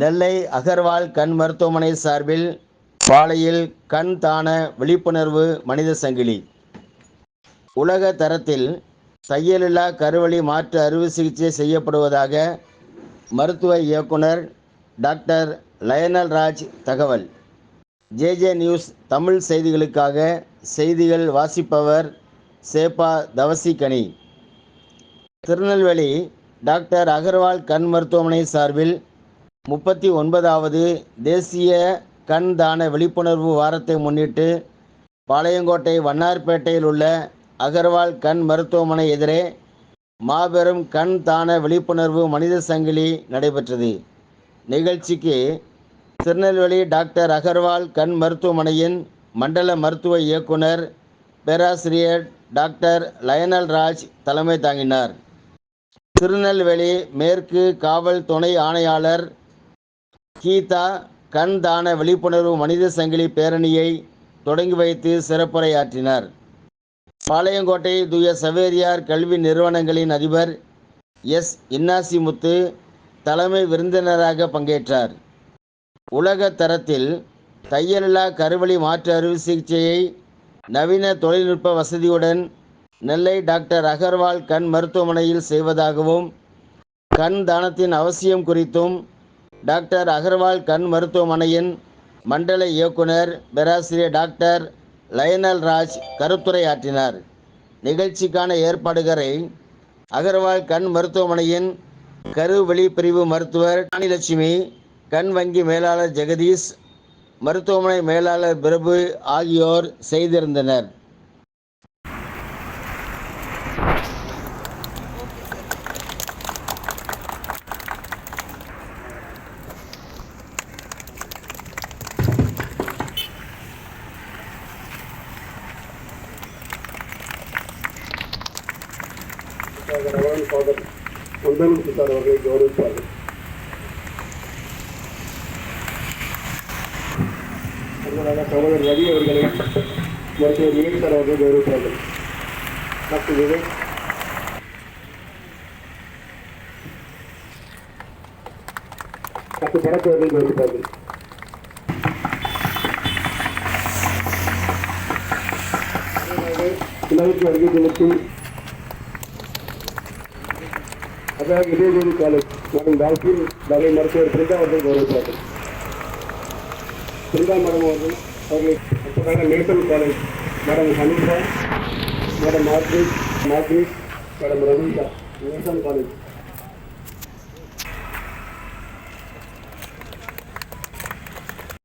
நெல்லை அகர்வால் கண் மருத்துவமனை சார்பில் பாலையில் கண் தான விழிப்புணர்வு மனித சங்கிலி. உலக தரத்தில் தையலில்லா கருவழி மாற்று அறுவை சிகிச்சை செய்யப்படுவதாக மருத்துவ இயக்குனர் டாக்டர் லயனல் ராஜ் தகவல். ஜேஜே நியூஸ் தமிழ் செய்திகளுக்காக செய்திகள் வாசிப்பவர் சேப்பா தவசிகனி. திருநெல்வேலி டாக்டர் அகர்வால் கண் மருத்துவமனை சார்பில் முப்பத்தி ஒன்பதாவது தேசிய கண் தான விழிப்புணர்வு வாரத்தை முன்னிட்டு பாளையங்கோட்டை வண்ணார்பேட்டையில் உள்ள அகர்வால் கண் மருத்துவமனை எதிரே மாபெரும் கண் தான விழிப்புணர்வு மனித சங்கிலி நடைபெற்றது. நிகழ்ச்சிக்கு திருநெல்வேலி டாக்டர் அகர்வால் கண் மருத்துவமனையின் மண்டல மருத்துவ இயக்குனர் பேராசிரியர் டாக்டர் லயனல் ராஜ் தலைமை தாங்கினார். திருநெல்வேலி மேற்கு காவல் துணை ஆணையாளர் கீதா கண் தான விழிப்புணர்வு மனித சங்கிலி பேரணியை தொடங்கி வைத்து சிறப்புரையாற்றினார். பாளையங்கோட்டை தூய சவேரியார் கல்வி நிறுவனங்களின் அதிபர் எஸ். இன்னாசிமுத்து தலைமை விருந்தினராக பங்கேற்றார். உலக தரத்தில் தையலில்லா கருவழி மாற்று அறுவை சிகிச்சையை நவீன தொழில்நுட்ப வசதியுடன் நெல்லை டாக்டர் அகர்வால் கண் மருத்துவமனையில் செய்வதாகவும் கண் தானத்தின் அவசியம் குறித்தும் டாக்டர் அகர்வால் கண் மருத்துவமனையின் மண்டல இயக்குனர் பேராசிரியர் டாக்டர் லயனல் ராஜ் கருத்துரையாற்றினார். நிகழ்ச்சிக்கான ஏற்பாடுகளை அகர்வால் கண் மருத்துவமனையின் கருவெளி பிரிவு மருத்துவர் ராணிலட்சுமி கண் வங்கி மேலாளர் ஜெகதீஷ் மருத்துவமனை மேலாளர் பிரபு ஆகியோர் செய்திருந்தனர். ரவான் ஃபாதர் முந்தன் சார் அவர்களை கௌரவிப்பார்கள் அடுத்ததாக சகோதரர் ரவி அவர்களை மருத்துவர் விவேக் சார் அவர்கள் கௌரவிப்பார்கள் டாக்டர் விவேக் டாக்டர் படத்து அவர்கள் கௌரவிப்பார்கள் விழாவிற்கு வருகை தினத்தில் ಹಾಗಾಗಿ ಇದೇ ದೇವಿ ಕಾಲೇಜ್ ನಾನು ಬಾಲ್ಕಿ ಬಾಗಿ ಮರ್ತವ್ರು ಪ್ರೀತಾ ಗೌರವ ಗೌರವ ಪ್ರೀತಾ ಮೇಡಮ್ ಅವರು ಅವ್ರಿಗೆ medical college. Madam Haneefa, madam Margaret Margaret madam Ravindra medical college.